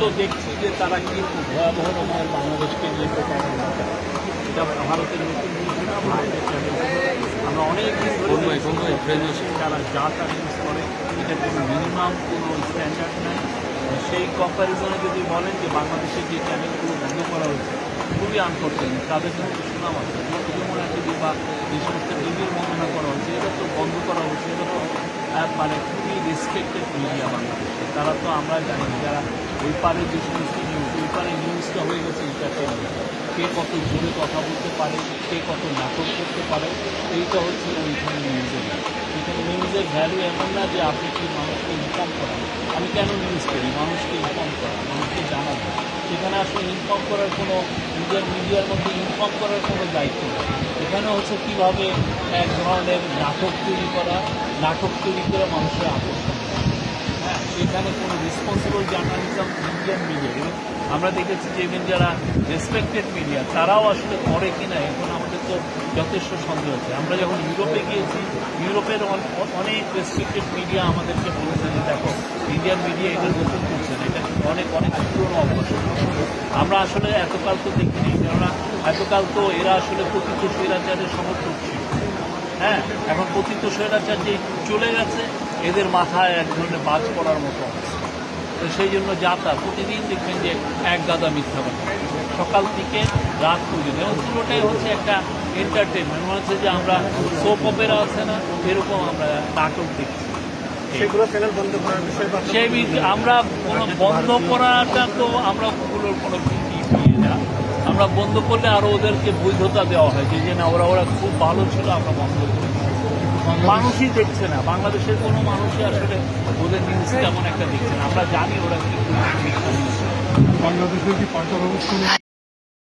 তো দেখছি যে তারা কিন্তু ভয়াবহ রকমের বাংলাদেশকে নিয়ে প্রচারণা করে। এটা ভারতের নতুন না ভারতের আমরা অনেক তারা যা তা নিউজ করে এটা কোনো মিনিমাম কোনো স্ট্যান্ডার্ড নাই। সেই কম্প্যারিজনে যদি বলেন যে বাংলাদেশের যে চ্যানেলগুলো বন্ধ করা হয়েছে খুবই আনফর্চুনেট তাদের জন্য তো সুনাম আছে যমুনা টিভি বা যে সমস্ত টিভির বর্ণনা করা হয়েছে এটা তো বন্ধ করা হয়েছে। এটা তো মানে খুবই রেসপেক্টেড মিডিয়া বাংলাদেশে। তারা তো আমরা জানি যারা ওই পারে যে সমস্ত নিউজ ওই পারে নিউজটা হয়ে গেছে এন্টারটেনমেন্ট কে কত জোরে কথা বলতে পারে, কে কত নাটক করতে পারে, এইটা হচ্ছে ওইখানে নিউজের এখানে নিউজের ভ্যালু এমন না যে আপনি কি মানুষকে ইনফর্ম করেন। আমি কেন নিউজ করি? মানুষকে ইনফর্ম করা, মানুষকে জানাব সেখানে আসলে ইনফর্ম করার কোনো, নিজের মিডিয়ার মধ্যে ইনফর্ম করার কোনো দায়িত্ব নেই। এখানে হচ্ছে কীভাবে এক ধরনের নাটক তৈরি করা, নাটক তৈরি করে মানুষের আকর্ষণ সেখানে কোনো রেসপন্সিবল জার্নালিজম ইন্ডিয়ান মিডিয়া এবং আমরা দেখেছি যে ইভেন যারা রেসপেক্টেড মিডিয়া তারাও আসলে করে কিনা, এখন আমাদের তো যথেষ্ট সন্দেহ আছে। আমরা যখন ইউরোপে গিয়েছি, ইউরোপের অন- অনেক রেসপেক্টেড মিডিয়া আমাদেরকে বলেছে যে দেখো ইন্ডিয়ান মিডিয়া এটা নতুন করছে না, এটা অনেক অনেক পুরনো অভ্যাস আমরা আসলে এতকাল তো দেখিনি, কেননা এতকাল তো এরা আসলে প্রকৃত স্বৈরাচারের সমর্থক ছিল। হ্যাঁ এখন পতিত স্বৈরাচার যে চলে গেছে এদের মাথায় এক ধরনের বাজ পড়ার মতো তো সেই জন্য যাতা প্রতিদিন দেখবেন যে এক গাদা মিথ্যা কথা। সকাল থেকে রাত পর্যন্ত। এবং পুরোটাই হচ্ছে একটা এন্টারটেনমেন্ট মনে হচ্ছে যে আমরা সোপ অপেরা আছে না এরকম আমরা নাটক দেখছি। সেগুলো চ্যানেল বন্ধ করার বিষয়ে বা সেই আমরা কোনো বন্ধ করাটা তো আমরা ওগুলোর কোনো না। আমরা বন্ধ করলে আরও ওদেরকে বৈধতা দেওয়া হয় যে যে না ওরা ওরা খুব ভালো ছিল আমরা বন্ধ করি। মানুষই দেখছে না বাংলাদেশের কোনো মানুষই আসলে ওদের নিউজ তেমন একটা দেখছে না আমরা জানি ওরা বাংলাদেশের কি পাল্টা ব্যবস্থা?